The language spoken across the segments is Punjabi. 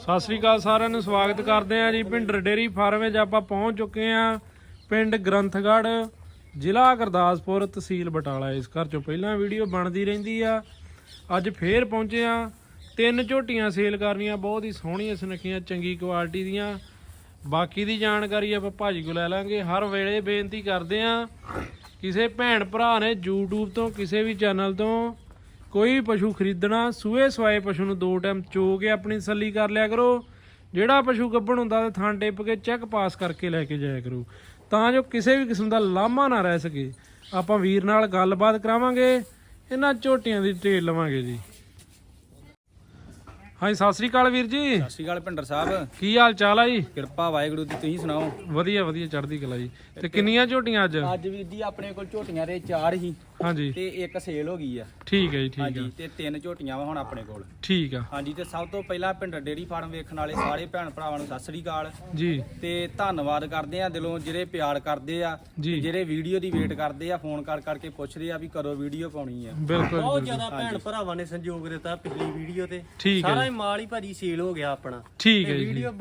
ਸਤਿ ਸ੍ਰੀ ਅਕਾਲ ਸਾਰਿਆਂ ਨੂੰ, ਸਵਾਗਤ ਕਰਦੇ ਆ ਜੀ ਭਿੰਡਰ ਡੇਰੀ ਫਾਰਮ ਵਿੱਚ ਆਪਾਂ ਪਹੁੰਚ ਚੁੱਕੇ ਆ ਪਿੰਡ ਗ੍ਰੰਥਗੜ੍ਹ, ਜ਼ਿਲ੍ਹਾ ਗੁਰਦਾਸਪੁਰ, ਤਹਿਸੀਲ ਬਟਾਲਾ। ਇਸ ਘਰ ਚੋਂ ਪਹਿਲਾਂ ਵੀਡੀਓ ਬਣਦੀ ਰਹਿੰਦੀ ਆ। ਅੱਜ ਫੇਰ ਪਹੁੰਚੇ ਆ ਤਿੰਨ ਝੋਟੀਆਂ ਸੇਲ ਕਰਨੀਆਂ, ਬਹੁਤ ਹੀ ਸੋਹਣੀਆਂ ਸੁਨੱਖੀਆਂ, ਚੰਗੀ ਕੁਆਲਿਟੀ ਦੀਆਂ। ਬਾਕੀ ਦੀ ਜਾਣਕਾਰੀ ਆਪਾਂ ਭਾਜੀ ਕੋਲ ਲੈ ਲਾਂਗੇ। ਹਰ ਵੇਲੇ ਬੇਨਤੀ ਕਰਦੇ ਆ ਕਿਸੇ ਭੈਣ ਭਰਾ ਨੇ YouTube ਤੋਂ, ਕਿਸੇ ਵੀ ਚੈਨਲ ਤੋਂ ਕੋਈ ਵੀ ਪਸ਼ੂ ਖਰੀਦਣਾ, ਸੂਏ ਸਵਾਏ ਪਸ਼ੂ ਨੂੰ ਦੋ ਟਾਈਮ ਚੋ ਕੇ ਆਪਣੀ ਤਸੱਲੀ ਕਰ ਲਿਆ ਕਰੋ। ਜਿਹੜਾ ਪਸ਼ੂ ਗੱਭਣ ਹੁੰਦਾ ਤੇ ਥਾਂ ਟੇਪ ਕੇ ਚੈੱਕ ਪਾਸ ਕਰਕੇ ਲੈ ਕੇ ਜਾਇਆ ਕਰੋ। ਤਾਂ ਜੋ ਕਿਸੇ ਵੀ ਕਿਸਮ ਦਾ ਲਾਮਾ ਨਾ ਰਹਿ ਸਕੇ। ਆਪਾਂ ਵੀਰ ਨਾਲ ਗੱਲਬਾਤ ਕਰਾਵਾਂਗੇ। ਇਹਨਾਂ ਝੋਟੀਆਂ ਦੀ ਡਿਟੇਲ ਲਵਾਂਗੇ ਜੀ। ਹਾਂਜੀ ਸਤਿ ਸ੍ਰੀ ਅਕਾਲ ਵੀਰ ਜੀ। ਸਤਿ ਸ਼੍ਰੀ ਅਕਾਲ ਭਿੰਡਰ ਸਾਹਿਬ। ਕੀ ਹਾਲ ਚਾਲ ਆ ਜੀ? ਕਿਰਪਾ ਵਾਹਿਗੁਰੂ ਦੀ ਤੁਸੀਂ ਸੁਣਾਓ? ਵਧੀਆ ਵਧੀਆ ਚੜ੍ਹਦੀ ਕਲਾ ਜੀ। ਤੇ ਕਿੰਨੀਆਂ ਝੋਟੀਆਂ ਅੱਜ? ਅੱਜ ਵੀਰ ਜੀ ਆਪਣੇ ਕੋਲ ਝੋਟੀਆਂ ਦੇ ਚਾਰ ਹੀ। ਹਾਂਜੀ। ਤੇ ਇੱਕ ਸੇਲ ਹੋ ਗਈ ਆ। ਠੀਕ ਹੈ ਜੀ ਠੀਕ ਹਾਂਜੀ ਆ। ਤੇ ਤਿੰਨ ਝੋਟੀਆਂ ਵਾ ਹੁਣ ਆਪਣੇ ਕੋਲ। ਠੀਕ ਆ। ਹਾਂਜੀ ਤੇ ਸਭ ਤੋਂ ਪਹਿਲਾਂ ਭਿੰਡਰ ਡੇਰੀ ਫਾਰਮ ਵੇਖਣ ਵਾਲੇ ਸਾਰੇ ਭੈਣ ਭਰਾਵਾਂ ਨੂੰ ਸਤਿ ਸ੍ਰੀ ਅਕਾਲ। ਜੀ। ਤੇ ਧੰਨਵਾਦ ਕਰਦੇ ਆ ਦਿਲੋਂ ਜਿਹੜੇ ਪਿਆਰ ਕਰਦੇ ਆ ਜੀ। ਤੇ ਜਿਹੜੇ ਵੀਡੀਓ ਦੀ ਵੇਟ ਕਰਦੇ ਆ ਫੋਨ ਕਰ ਕਰਕੇ ਪੁੱਛਦੇ ਆ ਵੀ ਕਦੋਂ ਵੀਡੀਓ ਪਾਉਣੀ ਆ। ਬਿਲਕੁਲ ਬਹੁਤ। ਜ਼ਿਆਦਾ ਭੈਣ ਭਰਾਵਾਂ ਨੇ ਸੰਯੋਗ ਦਿੱਤਾ ਪਿਛਲੀ ਵੀਡੀਓ ਤੇ। ਠੀਕ ਹੈ ਸਾਰਾ ਜੀ। ਹੀ ਮਾਲ ਹੀ ਭਾਜੀ ਸੇਲ ਹੋ ਗਿਆ ਆਪਣਾ। ਠੀਕ ਹੈ ਜੀ ਵੀਡੀਓ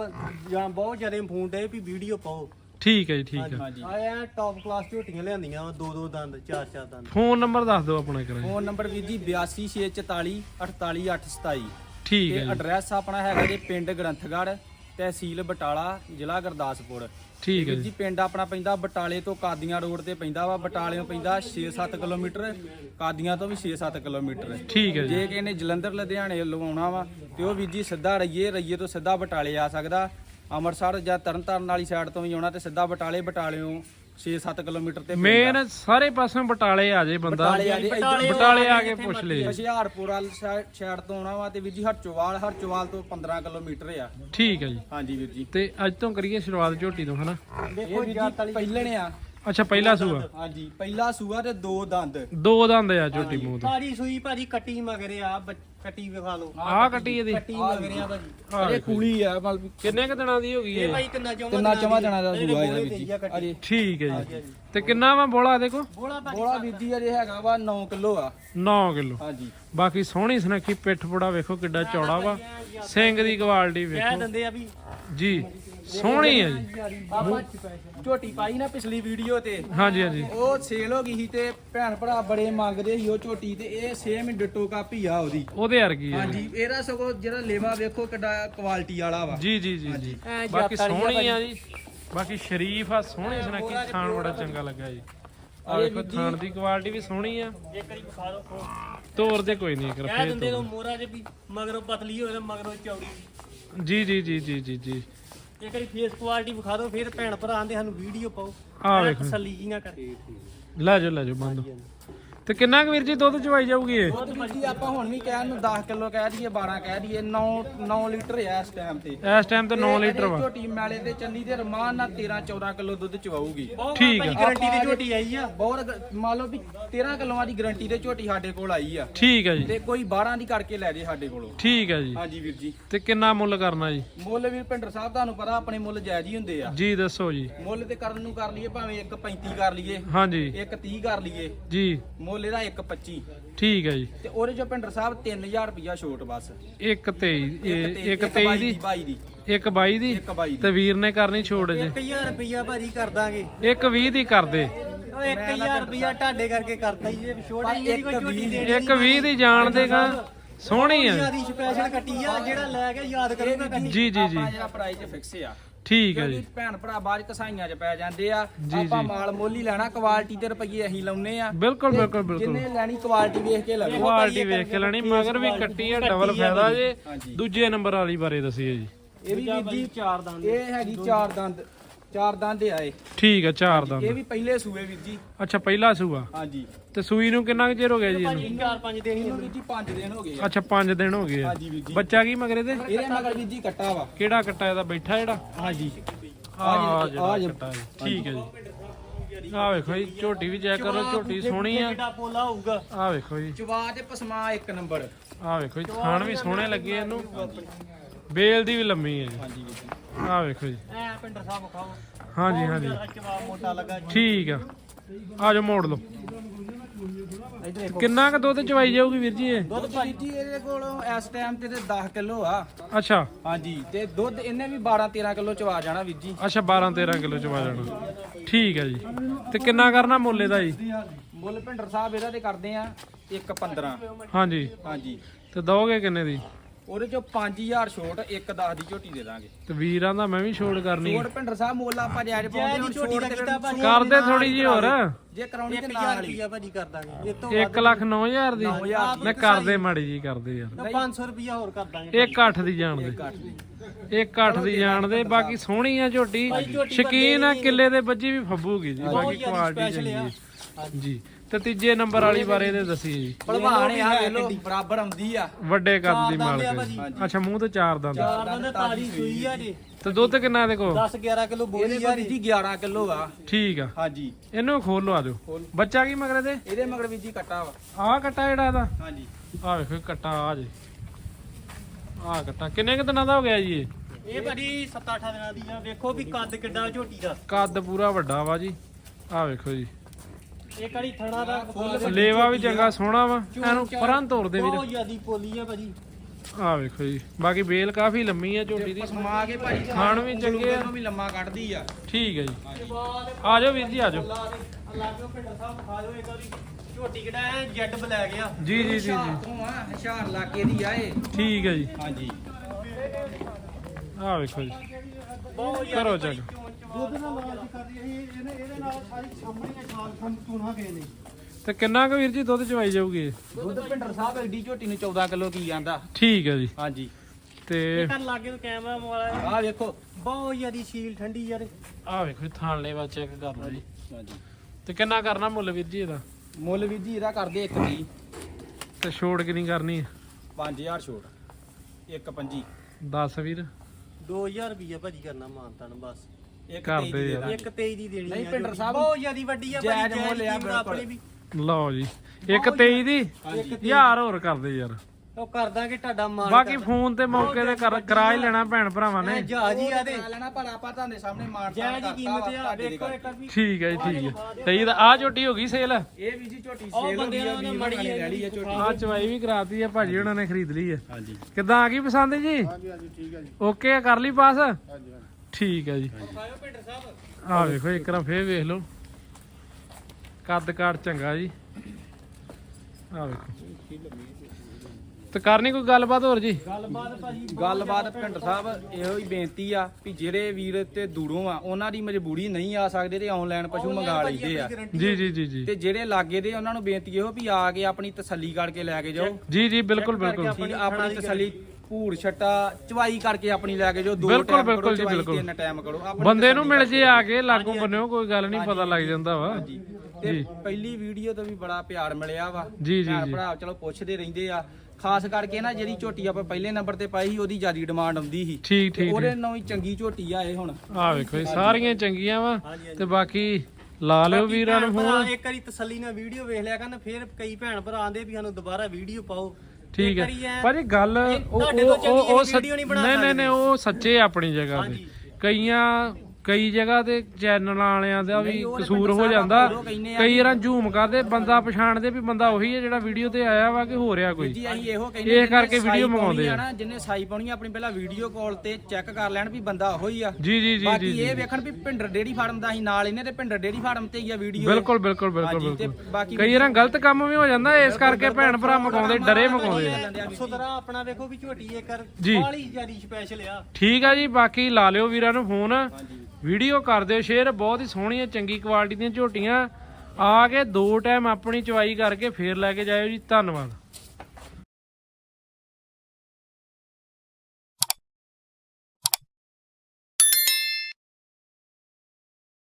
ਜਾਂ ਬਹੁਤ ਜ਼ਿਆਦਾ ਫੋਨ ਤੇ ਵੀ ਵੀਡੀਓ ਪਾਓ। ਠੀਕ ਹੈ ਜੀ ਠੀਕ ਹੈ। ਹਾਂਜੀ ਆਇਆ ਟੌਪ ਕਲਾਸ ਝੋਟੀਆਂ ਲਿਆਂਦੀਆਂ ਵਾ, ਦੋ ਦੋ ਦੰਦ ਚਾਰ ਚਾਰ ਦੰਦ। ਫੋਨ ਨੰਬਰ ਦੱਸ ਦਿਓ ਆਪਣਾ ਕਰਾਂ ਫੋਨ ਨੰਬਰ ਵੀਰ ਜੀ 8264 48827 ਠੀਕ ਤੇ ਹੈ ਜੀ। ਐਡਰੈਸ ਆਪਣਾ ਹੈਗਾ ਜੀ ਪਿੰਡ ਗ੍ਰੰਥਗੜ੍ਹ ਤਹਿਸੀਲ ਬਟਾਲਾ ਜ਼ਿਲ੍ਹਾ ਗੁਰਦਾਸਪੁਰ। ਠੀਕ ਹੈ ਜੀ। ਪਿੰਡ ਆਪਣਾ ਪੈਂਦਾ ਬਟਾਲੇ ਤੋਂ ਕਾਦੀਆਂ ਰੋਡ ਤੇ ਪੈਂਦਾ ਵਾ। ਬਟਾਲਿਓਂ ਪੈਂਦਾ 6-7 ਕਿਲੋਮੀਟਰ ਕਾਦੀਆਂ ਤੋਂ ਵੀ 6-7 ਕਿਲੋਮੀਟਰ। ਠੀਕ ਹੈ ਜੀ। ਜੇ ਕਿਸੇ ਨੇ ਜਲੰਧਰ ਲੁਧਿਆਣੇ ਲਵਾਉਣਾ ਵਾ ਤੇ ਉਹ ਵੀਰ ਜੀ ਸਿੱਧਾ ਰਈਏ ਰਈਏ ਤੋਂ ਸਿੱਧਾ ਬਟਾਲੇ ਆ ਸਕਦਾ। ਅੰਮ੍ਰਿਤਸਰ ਜਾਂ ਤਰਨਤਾਰਨ ਵਾਲੀ ਸਾਈਡ ਤੋਂ ਵੀ ਆਉਣਾ ਤੇ ਸਿੱਧਾ ਬਟਾਲੇ ਬਟਾਲਿਓਂ 6-7 ਕਿਲੋਮੀਟਰ ਤੇ ਮੇਨ ਸਾਰੇ ਪਾਸੋਂ ਬਟਾਲੇ ਆ ਜੇ ਬੰਦਾ। ਬਟਾਲੇ ਆ ਜੇ ਇੱਧਰ ਬਟਾਲੇ ਆ ਕੇ ਪੁੱਛ ਲੇ ਹੁਸ਼ਿਆਰਪੁਰ ਵਾਲ ਸਾਈਡ ਤੋਂ ਆਉਣਾ ਵਾ ਤੇ ਵੀਰ ਜੀ ਹਰਚੋਵਾਲ ਹਰਚੋਵਾਲ ਤੋਂ 15 ਕਿਲੋਮੀਟਰ ਆ। ਠੀਕ ਹੈ ਜੀ। ਹਾਂਜੀ ਵੀਰ ਜੀ। ਤੇ ਅੱਜ ਤੋਂ ਕਰੀਏ ਸ਼ੁਰੂਆਤ ਝੋਟੀ ਤੋਂ ਹਨਾ? ਵੀਰ ਜੀ ਪਹਿਲਣੇ ਆ। ਅੱਛਾ ਪਹਿਲਾ ਸੂਆ। ਹਾਂਜੀ ਪਹਿਲਾ ਸੂਆ ਤੇ ਦੋ ਦੰਦ। ਦੋ ਦੰਦ ਆ ਝੋਟੀ ਮੂੰਹ ਤੋਂ। ਸਾਰੀ ਸੂਈ ਭਾਜੀ ਕੱਟੀ ਮਗਰੇ ਆ ਬ- ਕੱਟੀ ਵਿਖਾ ਲਓ। ਆਹ ਕੱਟੀ ਇਹਦੀ। ਕੱਟੀ ਮਗਰੇ ਆ ਭਾਜੀ। ਆਹ ਇਹ ਕੂਲੀ ਆ ਮਤਲਬ ਕਿੰਨੇ ਕ ਦਿਨਾਂ ਦੀ ਹੋ ਗਈ ਇਹ? ਇਹ ਭਾਈ ਤਿੰਨਾ ਚੋਂ ਤਿੰਨਾਂ ਚਵਾਂ ਦਿਨਾਂ ਦਾ ਸੂਆ ਇਹਦਾ ਜੀ ਅਜੇ। ਠੀਕ ਹੈ ਜੀ। ਤੇ ਕਿੰਨਾ ਵਾ ਬੋਲਾ ਦੇਖੋ? ਬੋਲਾ ਜੀ ਅਜੇ ਹੈਗਾ ਵਾ 9 ਕਿਲੋ ਆ। 9 ਕਿਲੋ। ਹਾਂਜੀ। ਬਾਕੀ ਸੋਹਣੀ ਸੁਨੱਖੀ ਪਿੱਠ ਪੁੜਾ ਵੇਖੋ ਕਿੱਡਾ ਚੌੜਾ ਵਾ। ਸਿੰਘ ਦੀ ਕੁਆਲਿਟੀ ਕਹਿ ਵੇਖੋ। ਦਿੰਦੇ ਆ ਵੀ ਜੀ। ਸੋਹਣੀ ਹੈ ਜੀ। ਆਪਾਂ ਝੋਟੀ ਪਾਈ ਨਾ ਪਿਛਲੀ ਵੀਡੀਓ ਤੇ। ਹਾਂਜੀ ਹਾਂਜੀ। ਉਹ ਸੇਲ ਹੋ ਗਈ ਸੀ ਤੇ ਭੈਣ ਭਰਾ ਬੜੇ ਮੰਗਦੇ ਸੀ ਉਹ ਝੋਟੀ ਤੇ ਇਹ ਸੇਮ ਡਿਟੋ ਕਾਪੀ ਆ ਉਹਦੀ। ਉਹਦੇ ਵਰਗੀ ਹੈ। ਹਾਂਜੀ ਇਹਦਾ ਸਗੋਂ ਜਿਹੜਾ ਲੇਵਾ ਵੇਖੋ ਕਿੱਡਾ ਕੁਆਲਿਟੀ ਵਾਲਾ ਵਾ। ਜੀ ਜੀ ਜੀ ਜੀ। ਬਾਕੀ ਸੋਹਣੀ ਆ ਜੀ। ਬਾਕੀ ਸ਼ਰੀਫ ਆ ਸੋਹਣੀ ਸੁਨੱਖੀ ਖਾਣ ਬੜਾ ਚੰਗਾ ਲੱਗਾ ਜੀ। ਆ ਇਹ ਵੇਖੋ ਜੀ- ਖਾਣ ਦੀ ਕੁਆਲਿਟੀ ਵੀ ਸੋਹਣੀ ਆ। ਇੱਕ ਵਾਰੀ ਵਿਖਾ ਲਓ ਤੋਰ ਦੇ ਕੋਈ ਨਹੀਂ ਕਰ ਫੇਰ ਦਿੰਦੇ ਤੋਰ। ਉਹ ਮੋਰਾ ਜੇ ਵੀ ਮਗਰੋਂ ਪਤਲੀ ਹੋਵੇ ਤੇ ਮਗਰੋਂ ਚੌੜੀ। ਜੀ ਜੀ ਜੀ ਜੀ ਜੀ ਜੀ। ਇੱਕ ਵਾਰੀ ਫੇਸ ਕੁਆਲਿਟੀ ਵਿਖਾ ਦਿਓ ਫਿਰ ਭੈਣ ਭਰਾ ਆਂਦੇ ਸਾਨੂੰ ਵੀਡੀਓ ਪਾਓ। ਆ ਵੇਖੋ ਤਸੱਲੀ ਜੀ ਨਾ ਕਰੇ। ਲੈ ਜਾਓ ਲੈ ਜਾਓ ਬੰਦ। ਤੇ ਕਿੰਨਾ ਕੁ ਵੀਰ ਜੀ ਦੁੱਧ ਚਵਾਈ ਜਾਊਗੀ ਇਹ? ਦੁੱਧ ਵੀਰ ਜੀ ਆਪਾਂ ਹੁਣ ਵੀ ਕਹਿਣ ਨੂੰ 10 ਕਿਲੋ ਕਹਿ ਦਈਏ 12 ਕਹਿ ਦਈਏ 9 9 ਲੀਟਰ ਆ ਇਸ ਟਾਈਮ ਤੇ। ਇਸ ਟਾਈਮ ਤੇ 9 ਇਹ ਲੀਟਰ ਵਾ। ਝੋਟੀ ਮੈਲੇ ਤੇ ਚੱਲੀ ਤੇ ਰਮਾਨ ਨਾਲ 13 14 ਕਿਲੋ ਦੁੱਧ ਚਵਾਊਗੀ। ਠੀਕ ਆ। ਗਾਰੰਟੀ ਦੀ ਝੋਟੀ ਆਈ ਆ। ਬਹੁਤ ਮੰਨ ਲਓ ਵੀ 13 ਕਿਲੋਆਂ ਦੀ ਗਾਰੰਟੀ ਤੇ ਝੋਟੀ ਸਾਡੇ ਕੋਲ ਆਈ ਆ। ਠੀਕ ਹੈ ਜੀ। ਤੇ ਕੋਈ 12 ਦੀ ਕਰਕੇ ਲੈ ਜੇ ਸਾਡੇ ਕੋਲੋਂ। ਠੀਕ ਹੈ ਜੀ। ਹਾਂਜੀ ਵੀਰ ਜੀ। ਤੇ ਕਿੰਨਾ ਮੁੱਲ ਕਰਨਾ ਜੀ? ਮੁੱਲ ਵੀਰ ਭਿੰਡਰ ਸਾਹਿਬ ਤੁਹਾਨੂੰ ਪਤਾ ਆਪਣੇ ਮੁੱਲ ਜਾਇਜ਼ ਹੀ ਹੁੰਦੇ ਆ। ਜੀ ਦੱਸੋ ਜੀ। ਮੁੱਲ ਤੇ ਕਰਨ ਨੂੰ ਕਰ ਲਈਏ ਭਾਵੇਂ 1.35 ਕਰ ਲਈਏ ਹਾਂਜੀ। 1.30 ਕਰ ਲਈਏ। ਜੀ। ਮੁੱਲ ਇਹਦਾ 1.25 ਠੀਕ ਹੈ ਜੀ। ਤੇ ਉਹਦੇ ਚੋਂ ਭਿੰਡਰ ਸਾਹਿਬ 3000 ਰੁਪਿਆ ਛੋਟ ਬਸ। ਇੱਕ 23 ਇਹ ਇੱਕ 23 ਬਾਈ ਦੀ। ਬਾਈ ਦੀ? ਇੱਕ 22 ਦੀ? ਇੱਕ ਬਾਈ ਦੀ। ਤੇ ਵੀਰ ਨੇ ਕਰਨੀ ਛੋੜ ਜੇ। 1000 ਰੁਪਈਆ ਭਾਜੀ ਕਰ ਦਾਂਗੇ। ਇੱਕ 20 ਦੀ ਕਰ ਦੇ। ਉਹ 1000 ਰੁਪਈਆ ਤੁਹਾਡੇ ਕਰਕੇ ਕਰਦਾ ਹੀ ਇਹ ਛੋਟੀ ਜਿਹੀ ਕੋਈ ਝੋਟੀ ਦੇਣੀ ਇੱਕ 20 ਦੀ ਜਾਣ ਦੇਗਾ। ਸੋਹਣੀ ਸਪੈਸ਼ਲ ਕੱਟੀ ਆ ਜਿਹੜਾ ਲੈ ਕੇ ਯਾਦ ਕਰੂਗਾ ਕੱਟੀ ਜੀ ਜੀ ਜੀ। ਆਪਾਂ ਜਿਹੜਾ ਪ੍ਰਾਈਸ ਫਿਕਸ ਆ। ਠੀਕ ਹੈ ਜੀ। ਭੈਣ ਭਰਾ ਬਾਅਦ ਚ ਕਸਾਈਆਂ 'ਚ ਪੈ ਜਾਂਦੇ ਆ। ਜੀ, ਆਪਾਂ। ਮਾਲ ਮੁੱਲ ਹੀ ਲੈਣਾ ਕੁਆਲਿਟੀ ਦੇ ਰੁਪਈਏ ਅਸੀਂ ਲਾਉਨੇ ਆ। ਬਿਲਕੁਲ ਬਿਲਕੁਲ ਬਿਲਕੁਲ। ਜਿੰਨੇ ਲੈਣੀ ਕੁਆਲਿਟੀ ਵੇਖ ਕੇ ਲਵੇ ਕੁਆਲਿਟੀ ਵੇਖ ਕੇ ਲੈਣੀ ਮਗਰ ਵੀ ਕੱਟੀ ਹੈ ਡਬਲ ਫਾਇਦਾ ਜੇ। ਦੂਜੇ ਨੰਬਰ ਵਾਲੀ ਬਾਰੇ ਦਸੀਏ ਜੀ। ਇਹ ਵੀ ਜੀ ਚਾਰ ਦੰਦ। ਇਹ ਹੈਗੀ ਚਾਰ ਦੰਦ। ਚਾਰ ਦੰਦ ਆਏ ਠੀਕ ਹੈ ਚਾਰ ਇਹ ਦੰਦ। ਵੀ ਪਹਿਲੇ ਸੂਏ ਵੀਰ ਜੀ। ਅੱਛਾ ਪਹਿਲਾ ਸੂਆ? ਹਾਂਜੀ। ਤੇ ਸੂਈ ਨੂੰ ਕਿੰਨਾ ਕੁ ਚਿਰ ਹੋ ਗਿਆ ਜੀ ਇਹਨੂੰ? 4 5 ਦਿਨ ਹੀ ਇਹਨੂੰ ਵੀਰ ਜੀ 5 ਦਿਨ ਹੋ ਗਏ ਆ। ਅੱਛਾ 5 ਦਿਨ ਹੋ ਗਏ ਆ। ਹਾਂਜੀ ਵੀਰ ਜੀ। ਬੱਚਾ ਕੀ ਮਗਰੇ ਤੇ ਇਹਦੇ ਮਗਰ ਵੀਰ ਜੀ ਕੱਟਾ ਵਾ। ਕਿਹੜਾ ਕੱਟਾ ਇਹਦਾ? ਬੈਠਾ ਜਿਹੜਾ? ਹਾਂਜੀ। ਆ ਆ ਜਿਹੜਾ ਜੀ। ਕੱਟਾ ਜੀ। ਠੀਕ ਹੈ ਜੀ। ਆ ਵੇਖੋ ਜੀ ਝੋਟੀ ਵੀ ਚੈੱਕ ਕਰੋ ਝੋਟੀ ਸੋਹਣੀ ਆ। ਕਿਹੜਾ ਪੋਲਾ ਹੋਊਗਾ। ਆ ਵੇਖੋ ਜੀ। ਚਵਾ ਤੇ ਪਸਮਾ ਇੱਕ ਨੰਬਰ। ਆ ਵੇਖੋ ਜੀ ਥਾਣ ਵੀ ਸੋਹਣੇ ਲੱਗੇ ਇਹਨੂੰ। ਬੇਲ ਦੀ ਵੀ ਲੰਮੀ ਹੈ ਜੀ। ਹਾਂਜੀ ਵੀਰ ਜੀ। ਆ ਵੇਖੋ ਜੀ। ਐ ਪਿੰਡਰ ਸਾਹਿਬ ਖਾਓ ਹਾਂਜੀ ਹਾਂਜੀ। ਜਵਾਬ ਮੋਟਾ ਲੱਗਾ ਜੀ। ਠੀਕ ਆ। ਆ ਜਾਓ ਮੋੜ ਲਓ। ਇੱਧਰ ਦੇਖੋ। ਕਿੰਨਾ ਕੁ ਦੁੱਧ ਚਵਾਈ ਜਾਊਗੀ ਵੀਰ ਜੀ ਇਹ? ਦੁੱਧ ਭਾਈ ਜੀ ਇਹਦੇ ਕੋਲ ਇਸ ਟਾਈਮ ਤੇ ਤੇ 10 ਕਿਲੋ ਆ। ਅੱਛਾ। ਹਾਂਜੀ ਤੇ ਦੁੱਧ ਇਹਨੇ ਵੀ 12 13 ਕਿਲੋ ਚਵਾ ਜਾਣਾ ਵੀਰ ਜੀ। ਅੱਛਾ 12 13 ਕਿਲੋ ਚਵਾ ਜਾਣਾ। ਠੀਕ ਹੈ ਜੀ। ਤੇ ਕਿੰਨਾ ਕਰਨਾ ਮੁੱਲੇ ਦਾ ਜੀ? ਮੁੱਲ ਭਿੰਡਰ ਸਾਹਿਬ ਇਹਦਾ ਤੇ ਕਰਦੇ ਆ 1 15 ਹਾਂਜੀ। ਹਾਂਜੀ। ਤੇ ਦੋਗੇ ਕਿੰਨੇ ਦੀ? ਉਹਦੇ ਚੋਂ 5000 ਛੋਟ 1 10 ਦੀ ਝੋਟੀ ਦੇ ਦਾਂਗੇ। ਤੇ ਵੀਰਾਂ ਦਾ ਮੈਂ ਵੀ ਛੋੜ ਕਰਨੀ। ਛੋਟ ਭਿੰਡਰ ਸਾਹਿਬ ਮੁੱਲ ਆਪਾਂ ਜਾਇਜ਼ ਪਾਉਂਦੇ ਹੁਣ ਛੋਟ ਕਰਦੇ ਥੋੜੀ ਜੀ ਹੋਰ। ਜੇ ਕਰਾਉਣੀ ਤੇ ਨਾਲ 1000 ਵਾਲੀ ਰੁਪਿਆ ਭਾਜੀ ਕਰ ਦਾਂਗੇ। ਇਹ ਤੋਂ 1 ਲੱਖ 9000 ਦੀ। ਮੈਂ ਕਰਦੇ ਮਾੜੀ ਜੀ ਕਰਦੇ ਯਾਰ 500 ਰੁਪਿਆ ਹੋਰ ਕਰ ਦਾਂਗੇ ਇੱਕ 8 ਦੀ ਜਾਣ ਦੇ। ਘੱਟ ਦੀ। ਇੱਕ 8 ਦੀ ਜਾਣ ਦੇ ਬਾਕੀ ਸੋਹਣੀ ਆ ਝੋਟੀ। ਸ਼ਕੀਨ ਆ ਕਿੱਲੇ ਦੇ ਬੱਜੀ ਵੀ ਫੱਬੂਗੀ ਜੀ ਬਾਕੀ ਕੁਆਲਿਟੀ ਚੰਗੀ ਹੈ ਜੀ। ਤੇ ਤੀਜੇ ਨੰਬਰ ਵਾਲੀ ਬਾਰੇ ਇਹਦੇ ਦੱਸੀ ਜੀ। ਭਲਵਾਨ ਆ ਵੇਖ ਲੋ ਬਰਾਬਰ ਆਉਂਦੀ ਆ। ਵੱਡੇ ਕੱਦ ਦੀ ਆ ਮਾਲਕ। ਅੱਛਾ ਮੂੰਹ ਤੇ ਚਾਰ ਦੰਦ ਚਾਰ ਦੰਦ ਤਾਜੀ ਸੂਈ ਆ ਜੀ। ਤੇ ਦੁੱਧ ਕਿੰਨਾ ਇਹਦੇ ਕੋਲ? 10 11 ਕਿਲੋ ਇਹਦੇ ਬੋਲੀ ਆ ਜੀ 11 ਕਿਲੋ ਆ। ਠੀਕ ਆ। ਹਾਂਜੀ। ਇਹਨੂੰ ਖੋਲ ਲਓ ਆਜੋ ਬੱਚਾ ਕੀ ਮਗਰੇ ਦੇ ਇਹਦੇ ਮਗਰ ਵੀਰ ਜੀ ਕੱਟਾ ਵਾ। ਆਹ ਕੱਟਾ ਜਿਹੜਾ ਇਹਦਾ? ਹਾਂਜੀ। ਆਹ ਵੇਖੋ ਕੱਟਾ ਆ ਜੇ। ਆਹ ਕੱਟਾ। ਕਿੰਨੇ ਕੁ ਦਿਨਾਂ ਦਾ ਹੋ ਗਿਆ ਜੀ ਇਹ? ਇਹ ਭਾਜੀ 7-8 ਦਿਨਾਂ ਦੀ ਆ। ਵੇਖੋ ਵੀ ਕੱਦ ਕਿੱਡਾ ਝੋਟੀ ਦਾ। ਕੱਦ ਪੂਰਾ ਵੱਡਾ ਵਾ ਜੀ। ਆਹ ਵੇਖੋ ਜੀ। ਇਹ ਕੜੀ ਥਣਾ ਦਾ ਫੁੱਲ ਲੇਵਾ ਵੀ ਚੰਗਾ ਸੋਹਣਾ ਵਾ। ਇਹਨੂੰ ਪਰਾਂ ਤੋੜ ਦੇ ਵੀਰ। ਬਹੁਤ ਜ਼ਿਆਦੀ ਪੋਲੀ ਆ ਭਾਜੀ। ਆਹ ਵੇਖੋ ਜੀ ਬਾਕੀ ਬੇਲ ਕਾਫੀ ਲੰਮੀ ਆ ਝੋਟੀ ਦੀ। ਸਮਾ ਕੇ ਭਾਜੀ ਖਾਣ ਵੀ ਚੰਗੇ ਆ। ਇਹਨੂੰ ਵੀ ਲੰਮਾ ਕੱਢਦੀ ਆ। ਠੀਕ ਹੈ ਜੀ। ਆ ਜਾਓ ਵੀਰ ਜੀ ਆ ਜਾਓ। ਲਾਗੋ ਪਿੰਡ ਸਾਹਿਬ ਖਾ ਜਾਓ ਇੱਕ ਵਾਰੀ। ਝੋਟੀ ਕਿਹੜਾ ਹੈ ਜੈਡ ਬਲੈਕ ਆ। ਜੀ ਜੀ ਜੀ ਜੀ। ਆ ਹਸ਼ਾਰ ਇਲਾਕੇ ਦੀ ਆ ਇਹ। ਠੀਕ ਹੈ ਜੀ। ਹਾਂਜੀ। ਆਹ ਵੇਖੋ ਜੀ। ਬਹੁਤ ਕਰੋ ਚੱਕ। ਦੁੱਧ ਨਾਲ ਲਾਲਚ ਕਰਦੀ ਇਹ ਇਹਨੇ ਇਹਦੇ ਨਾਲ ਸਾਰੀ ਸਾਹਮਣੇ ਛਾਲ ਖੰਡ ਤੂਨਾ ਗਏ ਨੇ। ਤੇ ਕਿੰਨਾ ਕੁ ਵੀਰ ਜੀ ਦੁੱਧ ਚਵਾਈ ਜਾਊਗੀ? ਇਹ? ਦੁੱਧ ਭਿੰਡਰ ਸਾਹਿਬ ਐਡੀ ਝੋਟੀ ਨੂੰ 14 ਕਿਲੋ ਕੀ ਜਾਂਦਾ ਠੀਕ ਹੈ ਜੀ। ਹਾਂਜੀ। ਤੇ ਕਰ ਲਾਗੇ ਨੂੰ ਕੈਮਰਾ ਵਾਲਾ ਆਹ ਵੇਖੋ। ਬਹੁਤ ਜ਼ਿਆਦੀ ਸੀਲ ਠੰਡੀ ਯਾਰ ਆਹ ਵੇਖੋ ਜੀ, ਥਾਣ ਲੈਵਾ ਚੈੱਕ ਕਰ ਲਓ ਜੀ। ਹਾਂਜੀ ਤੇ ਕਿੰਨਾ ਕਰਨਾ ਮੁੱਲ ਵੀਰ ਜੀ ਇਹਦਾ? ਮੁੱਲ ਵੀਰ ਜੀ ਇਹਦਾ ਕਰਦੇ 1 30 ਤੇ ਛੋੜ ਕਿੰਨੀ ਕਰਨੀ 5000 ਛੋਟ। 1 25 10 ਵੀਰ। 2000 ਰੁਪਿਆ ਭਾਜੀ ਕਰਨਾ ਮਾਨਤਾਨ ਬਸ। ਇੱਕ ਕਰਦੇ ਤੇਈ ਦੀ ਦੇ। ਦਾਂਗੇ। ਇੱਕ 23 ਦੀ ਦੇਣੀ ਨਹੀਂ, ਝੋਟੀ। ਸਾਹਿਬ ਬਹੁਤ ਜ਼ਿਆਦੀ ਵੱਡੀ ਆ ਜਾਇਜ਼ ਮੁੱਲ ਆ ਕੀਮਤ। ਆਪਣੀ ਵੀ। ਲਓ ਜੀ ਇੱਕ 23 ਦੀ? ਯਾਰ ਹੋਰ ਕਰਦੇ ਯਾਰ। ਉਹ ਕਰ ਦਾਂਗੇ ਤੁਹਾਡਾ ਮਾਨ ਬਾਕੀ ਫੋਨ ਤੇ ਮੌਕੇ ਤੇ ਕਰ- ਕਰਾ ਹੀ ਲੈਣਾ ਭੈਣ ਭਰਾਵਾਂ ਨੇ। ਜਹਾਜ਼ ਹੀ ਆ ਦੇ। ਲੈਣਾ ਪਰ ਆਪਾਂ ਤੁਹਾਡੇ ਸਾਹਮਣੇ ਮਾਰ ਜੈ ਜੀ ਕੀਮਤ ਆ ਵੇਖੋ ਇੱਕ ਵੀ ਠੀਕ ਹੈ ਜੀ ਠੀਕ ਹੈ। ਤੇ ਇਹਦਾ ਆ ਝੋਟੀ ਹੋ ਗਈ ਸੇਲ। ਇਹ ਵੀ ਜੀ ਝੋਟੀ ਉਹ ਸੇਲ ਹੋ ਗਈ ਬੰਦਿਆਂ ਆ ਨੇ ਵੀਰ ਮੜੀ ਮੜੀ ਰੈਡੀ ਆ ਝੋਟੀ। ਆ ਚਵਾਈ ਵੀ ਕਰਾਤੀ ਆ ਭਾਜੀ ਉਹਨਾਂ ਨੇ ਖਰੀਦ ਲਈ ਹੈ ਹਾਂਜੀ। ਕਿੱਦਾਂ ਆ ਗਈ ਪਸੰਦ ਜੀ? ਹਾਂਜੀ ਹਾਂਜੀ ਠੀਕ ਹੈ ਜੀ। ਓਕੇ ਆ, ਕਰ ਲਈ ਪਾਸ? ਹਾਂਜੀ। ਠੀਕ ਹੈ ਜੀ। ਆਇਓ ਸਾਹਿਬ ਆ ਵੇਖੋ ਇੱਕ ਵਾਰ ਫੇਰ ਵੇਖ ਲਓ। ਕੱਦ ਕਾਠ ਚੰਗਾ ਜੀ। ਆ ਵੇਖੋ। ਤੇ ਕਰਨੀ ਕੋਈ ਗੱਲਬਾਤ ਹੋਰ ਜੀ? ਗੱਲਬਾਤ ਭਾਜੀ ਗੱਲਬਾਤ ਪਿੰਡ ਸਾਹਿਬ ਇਹੋ ਹੀ ਬੇਨਤੀ ਆ ਵੀ ਜਿਹੜੇ ਵੀਰ ਤੇ ਦੂਰੋਂ ਆ ਉਹਨਾਂ ਦੀ ਮਜਬੂਰੀ ਨਹੀਂ ਆ ਸਕਦੇ ਤੇ ਆਨਲਾਈਨ ਪਸ਼ੂ ਮੰਗਾ ਲਈਦੇ ਆ। ਜੀ ਜੀ ਜੀ ਜੀ। ਤੇ ਜਿਹੜੇ ਲਾਗੇ ਦੇ ਉਹਨਾਂ ਨੂੰ ਬੇਨਤੀ ਇਹੋ ਵੀ ਆ ਕੇ ਆਪਣੀ ਤਸੱਲੀ ਕਰਕੇ ਲੈ ਕੇ ਜਾਓ। ਜੀ ਜੀ ਬਿਲਕੁਲ ਬਿਲਕੁਲ। ਆਪਣੀ ਤਸੱਲੀ ਭੂੜ ਛੱਟਾ ਚਵਾਈ ਕਰਕੇ ਆਪਣੀ ਲੈ ਕੇ ਜਾਓ ਦੋ ਬਿਲਕੁਲ, ਟਾਈਮ ਕਰੋ ਬਿਲਕੁਲ ਜੀ, ਚਵਾਈ ਬਿਲਕੁਲ। ਤਿੰਨ ਟਾਈਮ ਕਰੋ। ਆਪਣੀ ਬੰਦੇ ਨੂੰ ਮਿਲ ਜੇ ਆ ਕੇ ਲਾਗੂ ਬੰਨਿਓ ਕੋਈ ਗੱਲ ਨਹੀਂ ਪਤਾ ਲੱਗ ਜਾਂਦਾ ਵਾ। ਜੀ ਤੇ ਪਹਿਲੀ ਵੀਡੀਓ ਤੋਂ ਵੀ ਬੜਾ ਪਿਆਰ ਮਿਲਿਆ ਵਾ। ਜੀ, ਜੀ, ਭੈਣ ਜੀ। ਭਰਾ ਚਲੋ ਪੁੱਛਦੇ ਰਹਿੰਦੇ ਆ। ਖਾਸ ਕਰਕੇ ਨਾ ਜਿਹੜੀ ਝੋਟੀ ਆਪਾਂ ਪਹਿਲੇ ਨੰਬਰ ਤੇ ਪਾਈ ਸੀ ਉਹਦੀ ਜ਼ਿਆਦਾ ਡਿਮਾਂਡ ਆਉਂਦੀ ਸੀ। ਠੀਕ ਤੇ ਠੀਕ ਉਹਦੇ ਨਾਲ ਹੀ ਚੰਗੀ ਝੋਟੀ ਆ ਇਹ ਹੁਣ। ਆ ਵੇਖੋ ਜੀ ਸਾਰੀਆਂ ਚੰਗੀਆਂ ਵਾ ਤੇ ਬਾਕੀ ਲਾ ਲਿਓ ਵੀਰਾਂ ਨੂੰ ਭੈਣ ਫੋਨ। ਭਰਾ ਇੱਕ ਵਾਰੀ ਤਸੱਲੀ ਨਾਲ ਵੀਡੀਓ ਵੇਖ ਲਿਆ ਕਰਨ ਫਿਰ ਕਈ ਭੈਣ ਭਰਾ ਆਂਦੇ ਵੀ ਸਾਨੂੰ ਦੁਬਾਰਾ ਵੀਡੀਓ ਪਾਓ। ਠੀਕ ਹੈ। ਭਾਜੀ ਗੱਲ ਉਹ ਉਹ ਨਹੀਂ ਨਹੀਂ ਨਹੀਂ ਉਹ ਸੱਚੇ ਆ ਆਪਣੀ ਜਗ੍ਹਾ ਤੇ। ਕਈਆਂ ਕਈ ਜਗ੍ਹਾ ਤੇ ਚੈਨਲ ਵਾਲਿਆਂ ਦਾ ਵੀ ਕਸੂਰ ਹੋ ਜਾਂਦਾ। ਕਈ ਵਾਰਾਂ ਝੂਮ ਕਰਦੇ ਬੰਦਾ ਪਛਾਣਦੇ ਵੀ ਬੰਦਾ ਉਹੀ ਹੈ ਜਿਹੜਾ ਵੀਡੀਓ ਤੇ ਆਇਆ ਵਾ ਕਿ ਹੋ ਰਿਹਾ ਕੋਈ। ਜੀ ਅਸੀਂ ਇਹੋ ਕਹਿੰਦੇ ਇਹ ਜਿਹਨੇ ਕਰਕੇ ਵੀਡੀਓ ਮੰਗਾਉਂਦੇ ਆ। ਜਿੰਨੇ ਸਾਈ ਪਾਉਣੀ ਆਪਣੀ ਪਹਿਲਾਂ ਵੀਡੀਓ ਕਾਲ ਤੇ ਚੈੱਕ ਕਰ ਲੈਣ ਵੀ ਬੰਦਾ ਉਹੀ ਆ। ਜੀ ਜੀ ਜੀ ਬਾਕੀ ਇਹ ਵੇਖਣ ਵੀ ਭਿੰਡਰ ਡੇਰੀ ਫਾਰਮ ਦਾ ਅਸੀਂ ਨਾਲ ਇਹਨੇ ਤੇ ਭਿੰਡਰ ਡੇਰੀ ਫਾਰਮ ਤੇ ਹੀ ਆ ਵੀਡੀਓ ਬਿਲਕੁਲ ਬਿਲਕੁਲ ਬਿਲਕੁਲ ਕਈ ਵਾਰਾਂ ਗਲਤ ਕੰਮ ਵੀ ਹੋ ਜਾਂਦਾ ਇਸ ਕਰਕੇ ਭੈਣ ਭਰਾ ਮਗਾਉਂਦੇ ਡਰੇ ਮਗਾਉਂਦੇ ਆ। ਸੁਧਰਾ ਆਪਣਾ ਵੇਖੋ ਵੀ ਝੋਟੀ ਇਹ ਕਰ ਜੀ। ਬਾਲੀ ਜਿਆਦੀ ਸਪੈਸ਼ਲ ਆ। ਠੀਕ ਆ ਜੀ ਬਾਕੀ ਲਾ ਲਿਓ ਵੀਰਾਂ ਨੂੰ ਫੋਨ। ਵੀਡੀਓ ਕਰ ਦਿਓ ਸ਼ੇਅਰ, ਬਹੁਤ ਹੀ ਸੋਹਣੀਆਂ, ਚੰਗੀ ਕੁਆਲਿਟੀ ਦੀਆਂ ਝੋਟੀਆਂ। ਆ ਕੇ ਦੋ ਟਾਈਮ ਆਪਣੀ ਚਵਾਈ ਕਰਕੇ ਫੇਰ ਲੈ ਕੇ ਜਾਇਓ ਜੀ। ਧੰਨਵਾਦ।